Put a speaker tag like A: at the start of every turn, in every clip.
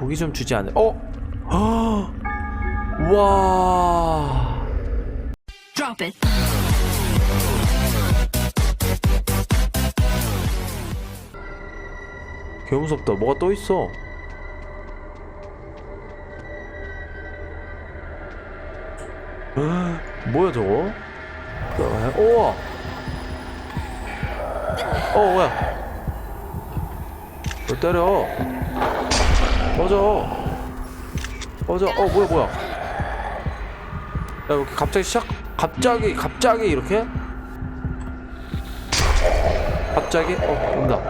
A: 보기 좀 주지 않을 어? 헉! 와
B: Drop it.
A: 개 무섭다 뭐가 또 있어 헉, 뭐야 저거 우와 어 뭐야 왜 때려 꺼져 꺼져 어 뭐야 뭐야 야 이렇게 갑자기 시작 갑자기 갑자기 이렇게 갑자기 어 온다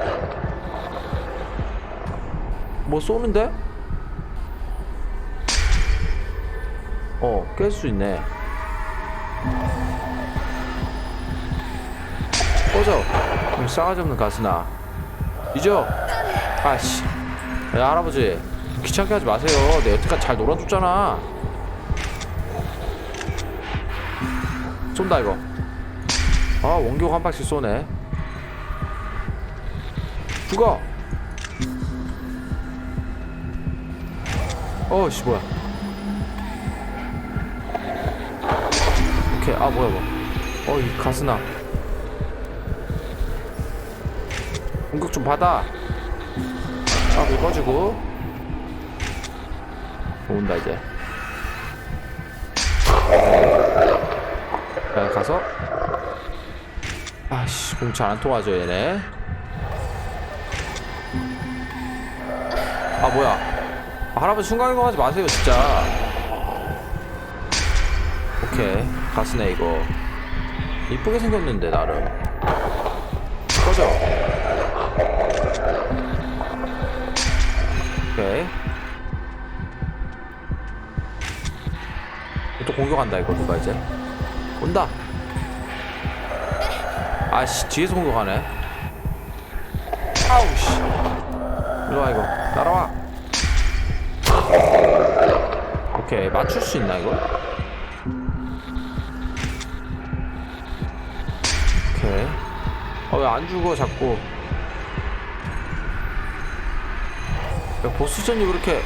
A: 뭐 쏘는데? 어, 깰 수 있네. 꺼져. 좀 싸가지 없는 가스나. 잊어. 아씨. 야, 할아버지. 귀찮게 하지 마세요. 내 여태까지 잘 놀아줬잖아. 쏜다, 이거. 아, 원격 한 발씩 쏘네. 죽어! 어씨 뭐야 오케이 아 뭐야 뭐 어이 가스나 공격 좀 받아 아불 꺼지고 온다 이제. 자 가서. 아씨 공 잘 안 통하죠 얘네. 아 뭐야. 아, 할아버지 순간이동 하지 마세요 진짜. 오케이. 가스네 이거. 이쁘게 생겼는데 나름. 꺼져. 오케이 공격한다 이거 누가 이제? 온다. 아씨 뒤에서 공격하네. 아우씨. 일로와 이거. 날아와. 오케이 맞출 수 있나 이거? 오케이. 어왜 안 죽어 자꾸? 야 보스전이 왜 이렇게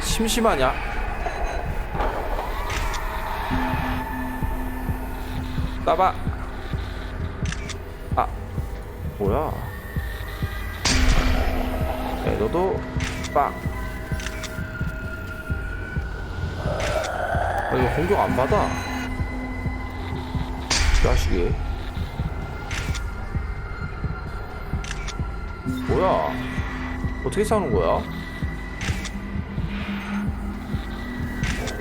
A: 심심하냐? 따봐 아 뭐야 오케이 너도 빵 아, 이거 공격 안 받아. 자식이. 뭐야? 어떻게 싸우는 거야?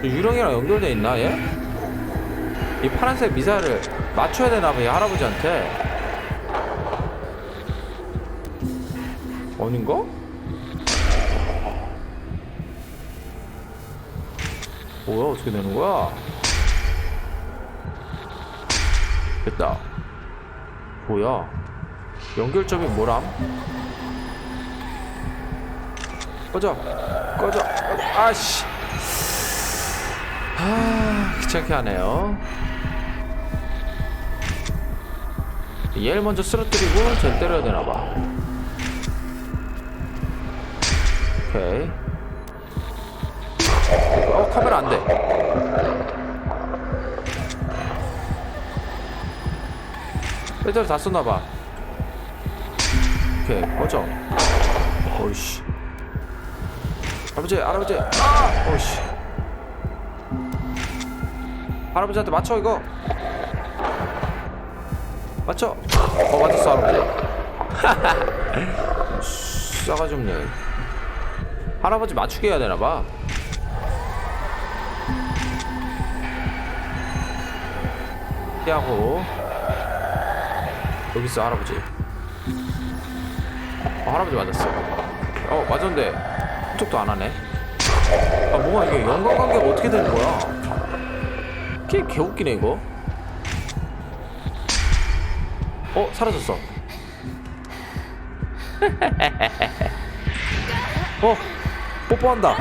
A: 유령이랑 연결돼 있나 얘? 이 파란색 미사를 맞춰야 되나 봐, 이 할아버지한테. 아닌가? 뭐야 어떻게 되는 거야? 됐다. 뭐야? 연결점이 뭐람? 꺼져, 꺼져. 아씨. 아 귀찮게 하네요. 얘를 먼저 쓰러뜨리고 쟤 때려야 되나 봐. 오케이. 어 카메라 안돼. 배터리 다 썼나봐. 오케이 꺼져. 어이씨. 할아버지 할아버지. 아! 어이씨. 할아버지한테 맞춰 이거 맞춰. 어 맞았어 할아버지 싸가지 없네. 할아버지 맞추게 해야 되나봐. 피하고. 여기 있어 할아버지. 어, 할아버지 맞았어. 어 맞았는데 흡족도 안 하네. 아 뭐가 이게 연관관계가 어떻게 되는 거야? 개 개웃기네 이거 어 사라졌어. 어 뽀뽀한다.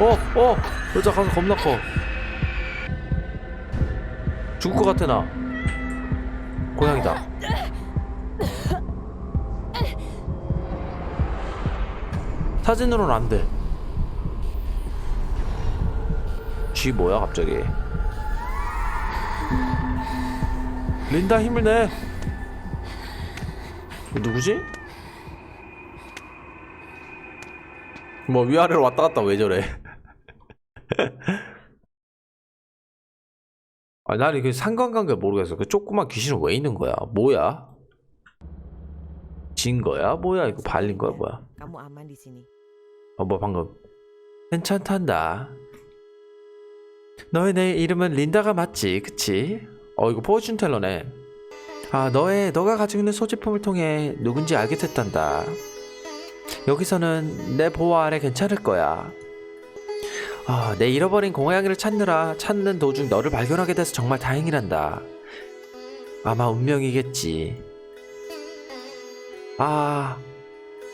A: 어어 여자 가서 겁나 커. 죽을 것 같아 나. 고양이다. 사진으로는 안 돼. 쥐 뭐야 갑자기 린다 힘을 내 누구지? 뭐 위아래로 왔다 갔다 왜 저래 아, 난 이게 상관관계 모르겠어. 그 조그만 귀신은 왜 있는 거야? 뭐야? 진 거야? 뭐야? 이거 발린 거야? 뭐야? 어, 뭐 방금. 괜찮단다. 너의 내 이름은 린다가 맞지? 그치? 어, 이거 포춘 텔러네. 아, 너의, 너가 가지고 있는 소지품을 통해 누군지 알게 됐단다. 여기서는 내 보호 아래 괜찮을 거야. 아, 내 잃어버린 고양이를 찾느라 찾는 도중 너를 발견하게 돼서 정말 다행이란다. 아마 운명이겠지. 아,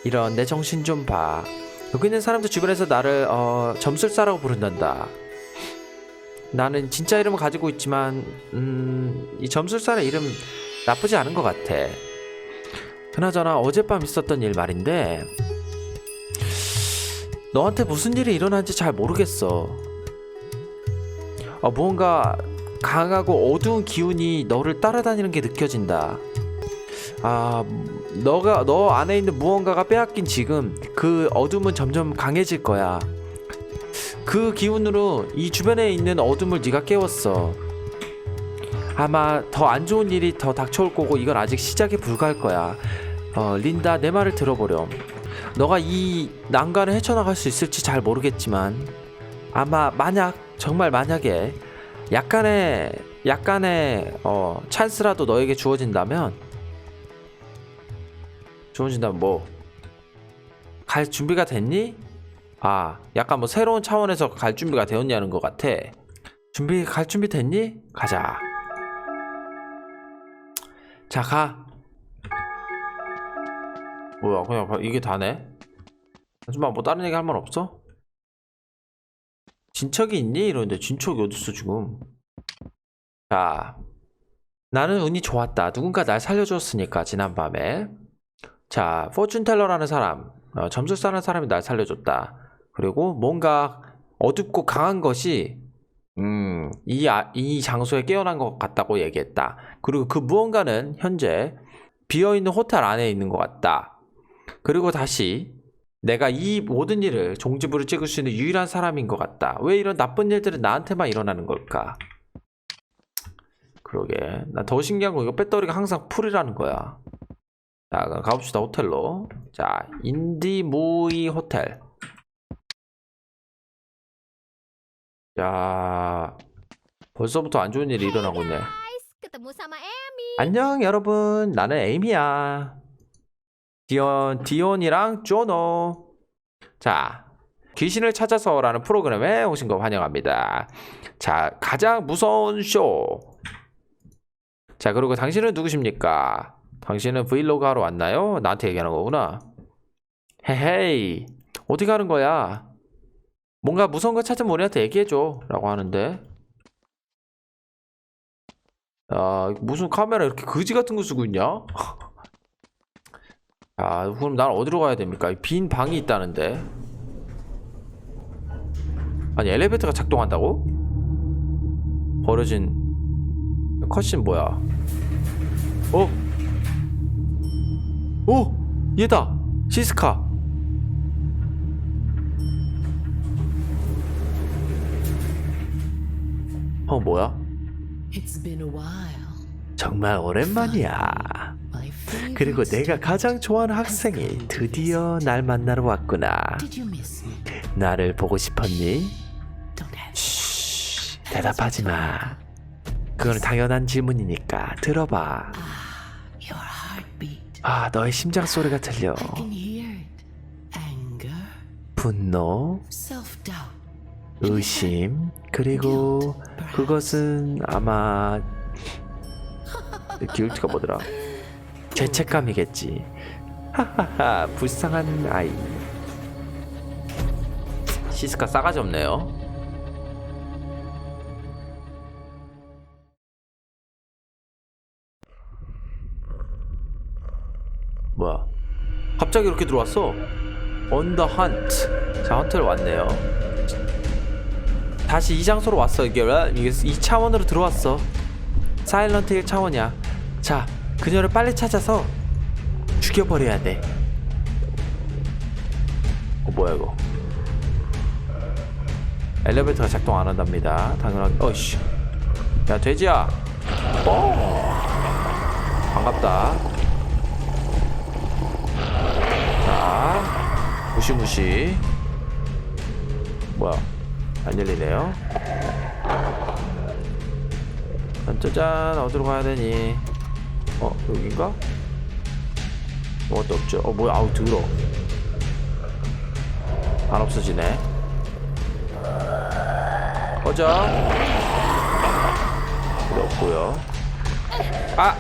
A: 이런 내 정신 좀 봐. 여기 있는 사람들 주변에서 나를 어, 점술사라고 부른단다. 나는 진짜 이름을 가지고 있지만 음, 이 점술사의 이름 나쁘지 않은 것 같아. 그나저나 어젯밤 있었던 일 말인데 너한테 무슨 일이 일어난지 잘 모르겠어. 어, 무언가 강하고 어두운 기운이 너를 따라다니는 게 느껴진다. 아, 너가 너 안에 있는 무언가가 빼앗긴 지금 그 어둠은 점점 강해질 거야. 그 기운으로 이 주변에 있는 어둠을 네가 깨웠어. 아마 더 안 좋은 일이 더 닥쳐올 거고 이건 아직 시작에 불과할 거야. 어, 린다 내 말을 들어보렴. 너가 이 난간을 헤쳐나갈 수 있을지 잘 모르겠지만 아마 만약 정말 만약에 약간의 약간의 어 찬스라도 너에게 주어진다면 주어진다면 뭐 갈 준비가 됐니? 아 약간 뭐 새로운 차원에서 갈 준비가 되었냐는 것 같아. 준비 갈 준비 됐니? 가자. 자 가. 뭐야 그냥 봐, 이게 다네? 하지만 뭐 다른 얘기 할 말 없어? 진척이 있니? 이러는데 진척이 어딨어 지금? 자 나는 운이 좋았다. 누군가 날 살려줬으니까 지난밤에. 자 포춘텔러라는 사람. 어, 점술사라는 사람이 날 살려줬다 그리고 뭔가 어둡고 강한 것이 음, 이, 아, 이 장소에 깨어난 것 같다고 얘기했다. 그리고 그 무언가는 현재 비어있는 호텔 안에 있는 것 같다. 그리고 다시 내가 이 모든 일을 종지부를 찍을 수 있는 유일한 사람인 것 같다. 왜 이런 나쁜 일들은 나한테만 일어나는 걸까? 그러게. 난더 신기한 건 이거 배터리가 항상 풀이라는 거야. 자, 가봅시다. 호텔로. 자, 인디무이 호텔. 자, 벌써부터 안 좋은 일이 일어나고 있네. 안녕 여러분. 나는 에이미야. 디온 디온이랑 쪼노. 자 귀신을 찾아서라는 프로그램에 오신 거 환영합니다. 자 가장 무서운 쇼 자 그리고 당신은 누구십니까? 당신은 브이로그 하러 왔나요? 나한테 얘기하는 거구나. 헤헤이. 어디 가는 거야 뭔가 무서운 거 찾으면 우리한테 얘기해줘 라고 하는데 아, 무슨 카메라 이렇게 거지 같은 거 쓰고 있냐? 아, 그럼 난 어디로 가야 됩니까? 빈 방이 있다는데. 아니, 엘리베이터가 작동한다고? 버려진 컷신 뭐야? 어? 오! 얘다! 시스카! 어, 뭐야?
C: It's been a while.
A: 정말 오랜만이야. 그리고 내가 가장 좋아하는 학생이 드디어 날 만나러 왔구나. 나를 보고 싶었니? 쉬, 대답하지 마. 그건 당연한 질문이니까 들어봐. 아, 너의 심장 소리가 들려. 분노. 의심, 그리고 그것은 아마 기울티가 뭐더라? 죄책감이겠지. 하하하, 불쌍한 아이. 시스카 싸가지 없네요. 뭐야? 갑자기 이렇게 들어왔어? 언더 헌트 자 헌트를 왔네요 다시 이 장소로 왔어 이게 이 차원으로 들어왔어. 사일런트 힐 차원이야. 자 그녀를 빨리 찾아서 죽여버려야 돼. 어, 뭐야 이거? 엘리베이터가 작동 안 한답니다. 당연하게 어이씨. 야 돼지야. 어? 반갑다. 자 무시무시. 뭐야 안 열리네요. 짜잔 어디로 가야 되니? 어 여긴가? 아무것도 없죠. 어 뭐야? 아우 더러. 안 없어지네. 꺼져. 필요 없고요. 아!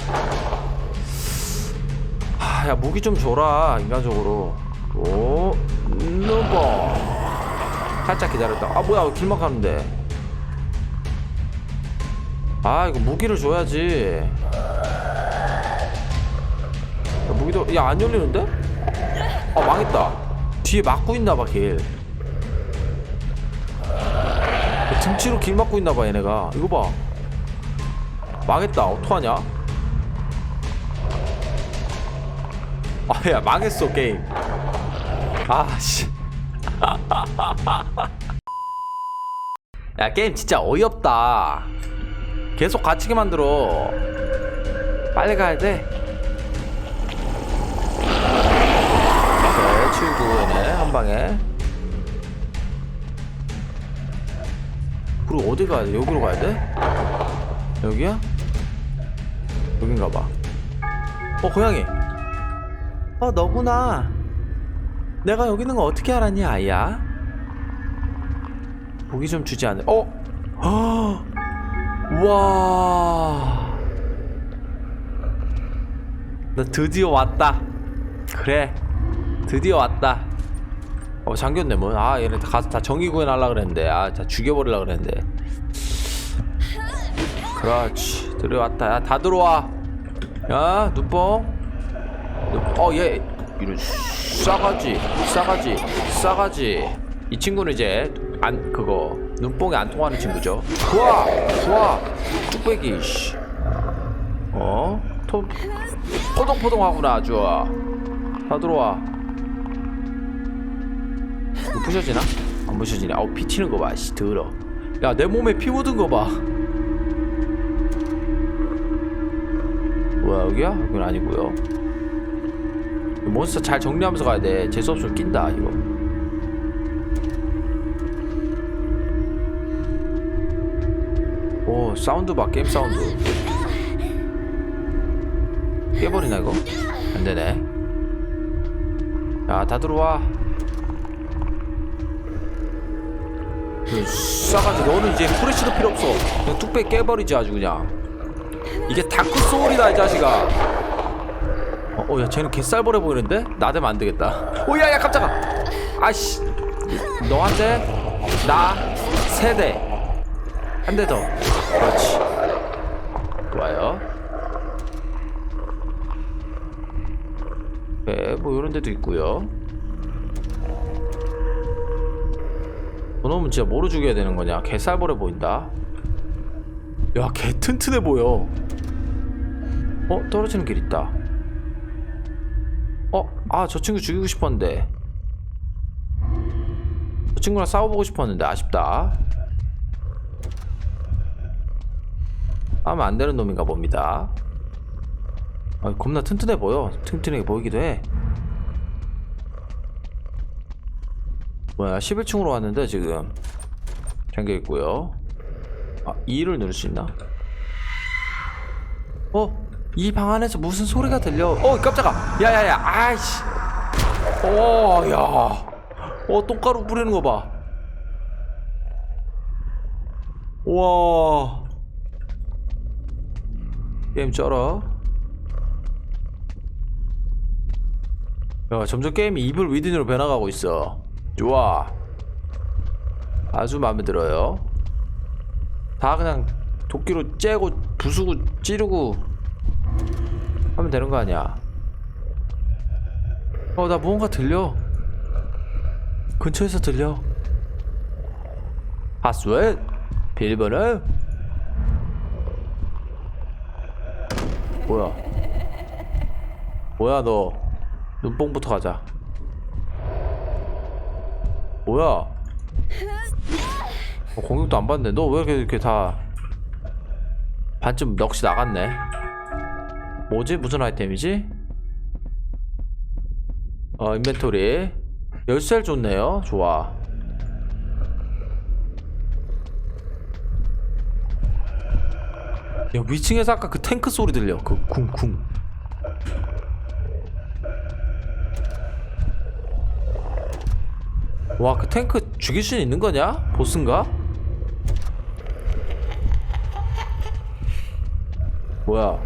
A: 아, 야 무기 좀 줘라 인간적으로. 오 누버 살짝 기다렸다. 아 뭐야 길막 가는데. 아 이거 무기를 줘야지. 야, 무기도 야 안 열리는데? 아 망했다. 뒤에 막고 있나봐 길. 등치로 길 막고 있나봐 얘네가. 이거 봐. 망했다. 어떡하냐? 아야 망했어 게임. 아씨 야 게임 진짜 어이없다. 계속 갇히게 만들어. 빨리 가야 돼. 오케이 치우고네 한 방에. 그리고 어디 가야 돼? 여기로 가야 돼? 여기야? 여긴가 봐 어 고양이. 어 너구나. 내가 여기 있는 거 어떻게 알았니 아이야 보기 좀 주지 않을 어? 어? 와. 나 드디어 왔다. 그래. 드디어 왔다. 어, 잠겼네, 뭐. 아, 얘네 다 가서 다 정의 구현 하려 그랬는데. 아, 다 죽여버리려 그랬는데. 그렇지. 들어왔다. 야, 다 들어와. 야, 눈뽕. 눈- 어, 얘. 이런 싸가지. 싸가지. 싸가지. 이 친구는 이제 안 그거 눈뽕이 안 통하는 친구죠. 좋아, 좋아, 뚝배기. 씨. 어, 토 포동포동하구나 아주. 다 들어와. 이거 부셔지나? 안 부셔지네. 아우 피 튀는 거 봐. 씨, 더러. 야, 내 몸에 피 묻은 거 봐. 뭐야 여기야? 여긴 아니고요. 몬스터 잘 정리하면서 가야 돼. 재수 없으면 낀다 이거. 오 사운드 봐 게임 사운드. 깨버리나 이거? 안되네. 야다 들어와. 그 싸가지 너는 이제 후레쉬도 필요 없어. 그냥 뚝배기 깨버리지 아주 그냥. 이게 다크 소울이다 이 자식아. 어, 어, 야 쟤는 개쌀벌해 보이는데? 나대면 안 되겠다. 오야야 깜짝아. 아씨. 너한테 나 세대. 한 대 더. 그렇지. 좋아요. 네, 뭐 이런 데도 있고요. 저놈은 진짜 뭐로 죽여야 되는 거냐? 개쌀벌해 보인다. 야, 개 튼튼해 보여. 어, 떨어지는 길 있다. 어, 아, 저 친구 죽이고 싶었는데. 저 친구랑 싸워보고 싶었는데 아쉽다. 하면 안 되는 놈인가 봅니다. 아, 겁나 튼튼해 보여. 튼튼하게 보이기도 해. 뭐야, 11층으로 왔는데 지금 잠겨 있고요. 아, 2를 누를 수 있나? 어? 이 방 안에서 무슨 소리가 들려? 어, 깜짝아. 야야야. 아이씨. 어, 야. 어, 똥가루 뿌리는 거 봐. 와. 게임 쩔어. 야 점점 게임이 이블 위든으로 변화가고 있어. 좋아. 아주 마음에 들어요. 다 그냥 도끼로 째고 부수고 찌르고 하면 되는 거 아니야? 어 나 무언가 들려. 근처에서 들려. 하스웨 비밀번호 뭐야? 뭐야 너? 눈뽕부터 가자. 뭐야? 어, 공격도 안 받네. 너 왜 이렇게, 다 반쯤 넋이 나갔네? 뭐지? 무슨 아이템이지? 어 인벤토리. 열쇠를 줬네요. 좋아 야 위층에서 아까 그 탱크 소리 들려 그 쿵쿵 와 그 탱크 죽일 수 있는 거냐? 보스인가? 뭐야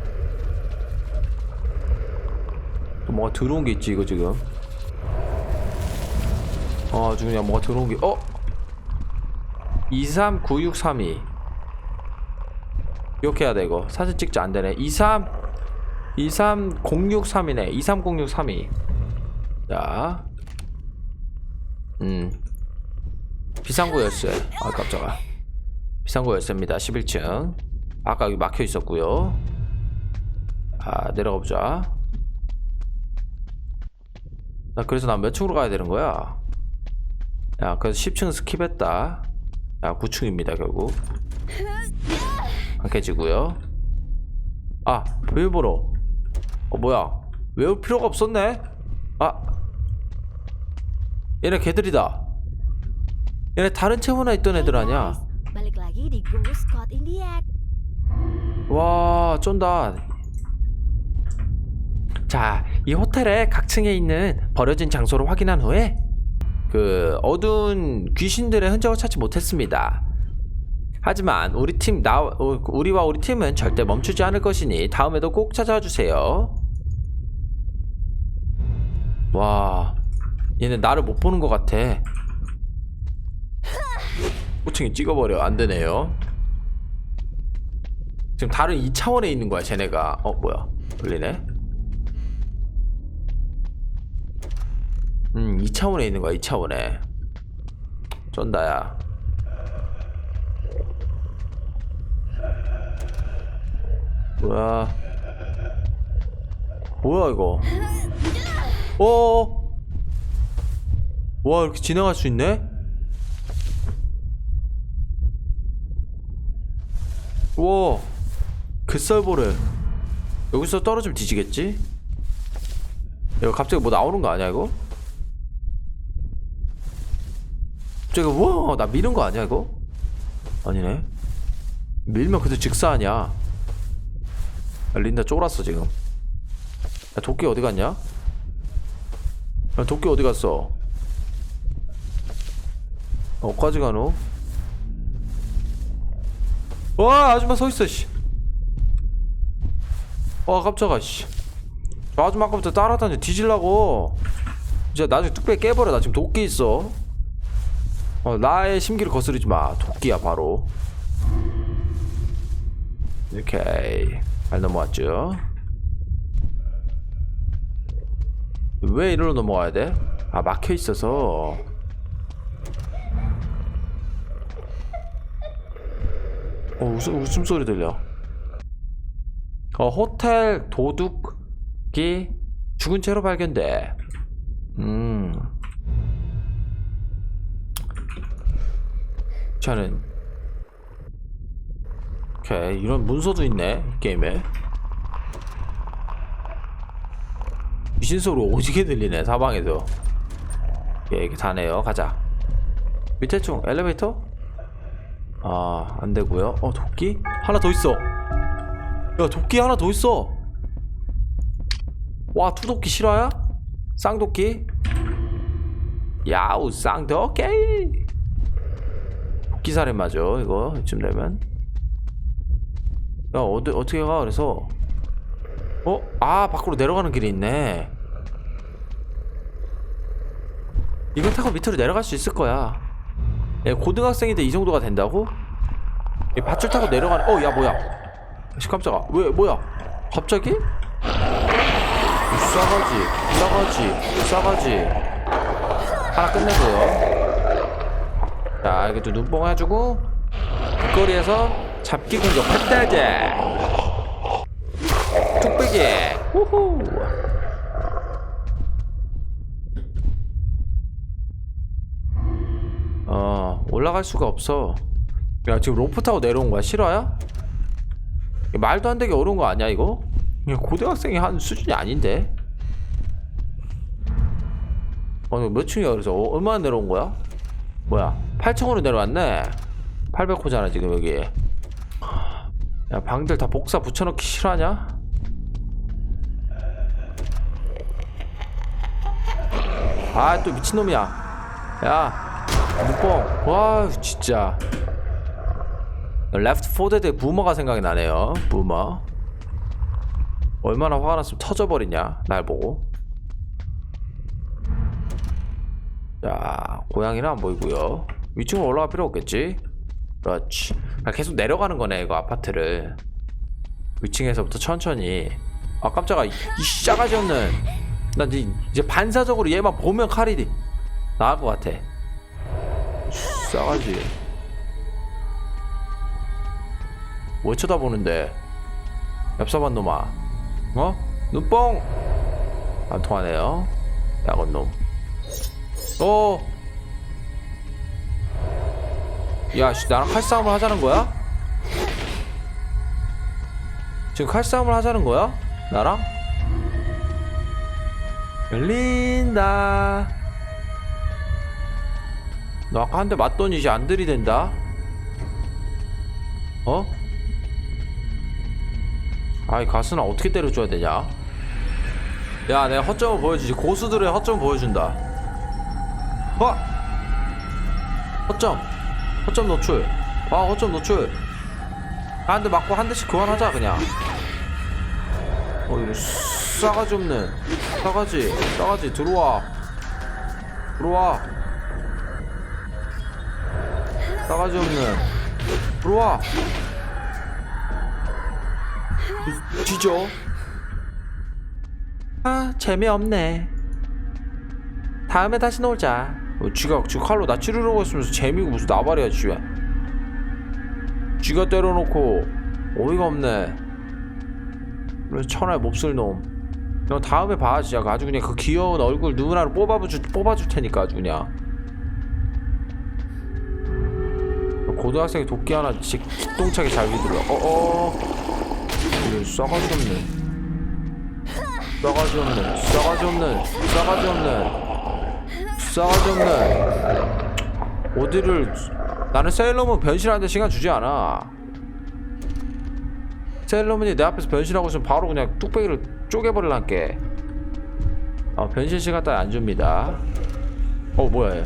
A: 또 뭐가 들어온 게 있지 이거 지금 어 지금 그냥 뭐가 들어온 게 어? 239632 돼 이거 사진 찍자 안 되네 23 23063이네 23063이 자 음. 비상구 열쇠. 아, 깜짝아. 비상구 열쇠입니다. 11층. 아까 여기 막혀 있었고요. 아, 내려가 보자. 나 그래서 난 몇 층으로 가야 되는 거야? 야, 그래서 10층 스킵했다. 야, 9층입니다, 결국. 안 깨지고요. 아, 비밀번호. 어, 뭐야? 외울 필요가 없었네? 아, 얘네 개들이다. 얘네 다른 채원에 있던 애들
D: Indiac.
A: 와, 쩐다. 자, 이 호텔의 각 층에 있는 버려진 장소를 확인한 후에 그 어두운 귀신들의 흔적을 찾지 못했습니다. 하지만 우리 팀나 어, 우리와 우리 팀은 절대 멈추지 않을 것이니 다음에도 꼭 찾아와 주세요. 와, 얘네 나를 못 보는 것 같아. 호칭이 찍어버려 안 되네요. 지금 다른 2차원에 있는 거야 쟤네가 어 뭐야 열리네 음 2차원에 있는 거야 2차원에 쩐다야 뭐야 뭐야 이거 어? 와 이렇게 진행할 수 있네? 우와 개썰보래 여기서 떨어지면 뒤지겠지? 이거 갑자기 뭐 나오는 거 아니야 이거? 갑자기 우와 나 미는 거 아니야 이거? 아니네 밀면 그래도 직사 아니야 야, 린다 쫄았어 지금 야 도끼 어디 갔냐? 야 도끼 어디 갔어? 어까지 가노? 와 아줌마 서 있어 씨. 와 깜짝아 씨. 저 아줌마 아까부터 따라다니 뒤질라고. 이제 나중에 뚝배기 깨버려 나 지금 도끼 있어. 어 나의 심기를 거스르지 마 도끼야 바로. 오케이 잘 넘어왔죠. 왜 이리로 넘어가야 돼? 아 막혀 있어서. 어, 웃음, 웃음소리 들려. 어, 호텔 도둑이 죽은 채로 발견돼. 음. 저는 오케이 이런 문서도 있네 이 게임에 귀신 소리 오지게 들리네 사방에서 예 이렇게 다네요 가자 밑에 쪽 엘리베이터 아, 안 되고요. 어, 도끼? 하나 더 있어. 야, 도끼 하나 더 있어. 와, 투도끼 실화야? 쌍도끼? 야우, 쌍도끼. 도끼 살인 맞아, 이거. 이쯤 되면. 야, 어디, 어떻게 가, 그래서. 어? 아, 밖으로 내려가는 길이 있네. 이거 타고 밑으로 내려갈 수 있을 거야. 예, 고등학생인데 이 정도가 된다고? 이 밧줄 타고 내려가는 어 야 뭐야 씨 깜짝아 왜 뭐야 갑자기? 이 싸가지 싸가지 싸가지 하나 끝내고요 자 이것도 눈뽕 해주고 거리에서 잡기 공격 펜달제 뚝배기. 후후. 어 올라갈 수가 없어. 야 지금 로프 타고 내려온 거야? 실화야? 말도 안 되게 어려운 거 아니야 이거? 이거 고등학생이 한 수준이 아닌데? 아니 몇 층이야 그래서? 어, 얼마나 내려온 거야? 뭐야? 8층으로 내려왔네. 800호잖아 지금 여기 야 방들 다 복사 붙여넣기 싫어하냐? 아 또 미친놈이야. 야 눈뽕 와 진짜. 레프트 포데드의 부머가 생각이 나네요. 부머. 얼마나 화가 났으면 터져버리냐 날 보고. 자 고양이는 안 보이고요. 위층으로 올라갈 필요 없겠지 그렇지. 아, 계속 내려가는 거네 이거 아파트를. 위층에서부터 천천히. 아 깜짝아. 이, 이 싸가지 없는. 난 이제, 이제 반사적으로 얘만 보면 칼이 나을 것 같아. 싸가지. 왜 쳐다보는데? 엽사반 놈아. 어? 눈뽕! 안 통하네요. 야건 놈. 어. 야, 씨, 나랑 칼싸움을 하자는 거야? 지금 칼싸움을 하자는 거야? 나랑? 열린다. 너 아까 한 대 맞더니 이제 안 들이댄다? 어? 아이, 가스나 어떻게 때려줘야 되냐? 야, 내가 허점을 보여주지. 고수들의 허점 보여준다. 어? 허점 허점 노출. 아 허점 노출. 한대 맞고 한 대씩 교환하자 그냥. 어 이거 싸가지 없는 싸가지 싸가지. 들어와. 들어와. 싸가지 없는 들어와. 이- 뒤져. 아 재미없네. 다음에 다시 놀자. 어, 쥐가 지금 칼로 나 찌르려고 했으면서 재미고 무슨 나발이야 쥐야. 쥐가 때려놓고 어이가 없네. 천하의 몹쓸 놈. 너 다음에 봐 진짜 아주 그냥 그 귀여운 얼굴 누나로 뽑아줄 뽑아줄 테니까 아주 그냥. 고등학생이 도끼 하나 직 기똥차게 잘 비들어. 어어. 이거 싸가지 없네. 싸가지 없네. 싸가지 없네. 싸가지 없네. 싸가지 없네. 어디를 나는 세일러문 변신하는데 시간 주지 않아. 세일러문이 내 앞에서 변신하고 있으면 바로 그냥 뚝배기를 쪼개버릴란게 어, 변신 시간 따위 안 줍니다. 어 뭐야